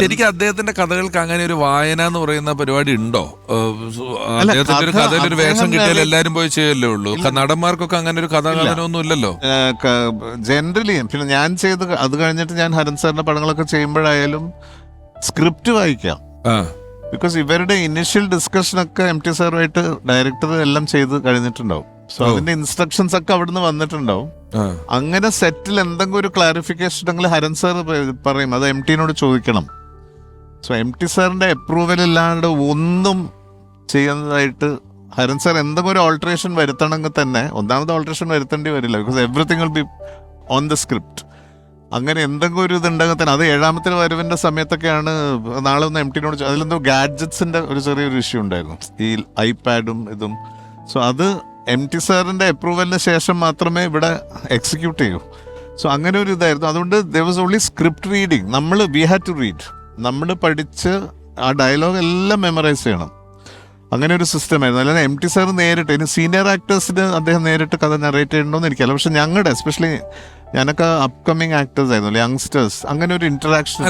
ശരിക്കും അദ്ദേഹത്തിന്റെ കഥകൾക്ക് അങ്ങനെ ഒരു വായന എന്ന് പറയുന്ന പരിപാടി ഉണ്ടോ? അദ്ദേഹത്തിന്റെ ഒരു കഥ കഥയിൽ ഒരു വേഷം കിട്ടിയാൽ എല്ലാരും പോയി ചെയ്യല്ലേ ഉള്ളൂ? നടന്മാർക്കൊക്കെ അങ്ങനെ ഒരു കഥാകഥനമൊന്നും ഇല്ലല്ലോ? ജനറലി പിന്നെ ഞാൻ ചെയ്ത് അത് കഴിഞ്ഞിട്ട് ഞാൻ ഹരൻ സാറിന്റെ പടങ്ങളൊക്കെ ചെയ്യുമ്പോഴായാലും സ്ക്രിപ്റ്റ് വായിക്കാം. ബിക്കോസ് ഇവരുടെ ഇനിഷ്യൽ ഡിസ്കഷൻ ഒക്കെ എം ടി സാറുമായിട്ട് ഡയറക്ടർ എല്ലാം ചെയ്ത് കഴിഞ്ഞിട്ടുണ്ടാവും. സോ അതിന്റെ ഇൻസ്ട്രക്ഷൻസ് ഒക്കെ അവിടുന്ന് വന്നിട്ടുണ്ടാവും. അങ്ങനെ സെറ്റിൽ എന്തെങ്കിലും ഒരു ക്ലാരിഫിക്കേഷൻ ഉണ്ടെങ്കിൽ ഹരൻ സാർ പറയും. അത് എം ടിനോട് ചോദിക്കണം. സോ എം ടി സാറിന്റെ അപ്രൂവൽ ഇല്ലാണ്ട് ഒന്നും ചെയ്യുന്നതായിട്ട് ഹരൻ സാർ എന്തെങ്കിലും ഒരു ഓൾട്ടറേഷൻ വരുത്തണമെങ്കിൽ തന്നെ ഒന്നാമത് ഓൾട്ടറേഷൻ വരുത്തേണ്ടി വരില്ല because everything will be on the script അങ്ങനെ എന്തെങ്കിലും ഒരു ഇതുണ്ടെങ്കിൽ തന്നെ അത് ഏഴാമത്തെ വരവിന്റെ സമയത്തൊക്കെയാണ് നാളെ ഒന്ന് എം ടിനോട് അതിലെന്തോ ഗാഡ്ജറ്റ്സിന്റെ ഒരു ചെറിയൊരു ഇഷ്യൂ ഉണ്ടായിരുന്നു. ഈ ഐപാഡും ഇതും. സോ അത് എം ടി സാറിന്റെ അപ്രൂവലിന് ശേഷം മാത്രമേ ഇവിടെ എക്സിക്യൂട്ട് ചെയ്യൂ. സോ അങ്ങനെ ഒരു ഇതായിരുന്നു. അതുകൊണ്ട് there was only script reading നമ്മൾ വി ഹാഡ് ടു റീഡ് നമ്മൾ പഠിച്ച് ആ ഡയലോഗ് എല്ലാം മെമ്മറൈസ് ചെയ്യണം. അങ്ങനെ ഒരു സിസ്റ്റം ആയിരുന്നു. അല്ലാതെ എം ടി സാർ നേരിട്ട് ഇനി സീനിയർ ആക്ടേഴ്സിന് അദ്ദേഹം നേരിട്ട് കഥ നറേറ്റ് ചെയ്യണമെന്ന് എനിക്കല്ല പക്ഷെ ഞങ്ങളുടെ എസ്പെഷ്യലി ഞാനൊക്കെ അപ്കമിങ് ആക്ടേഴ്സ് ആയിരുന്നു യങ്സ്റ്റേഴ്സ് അങ്ങനെ ഒരു ഇന്ററാക്ഷൻ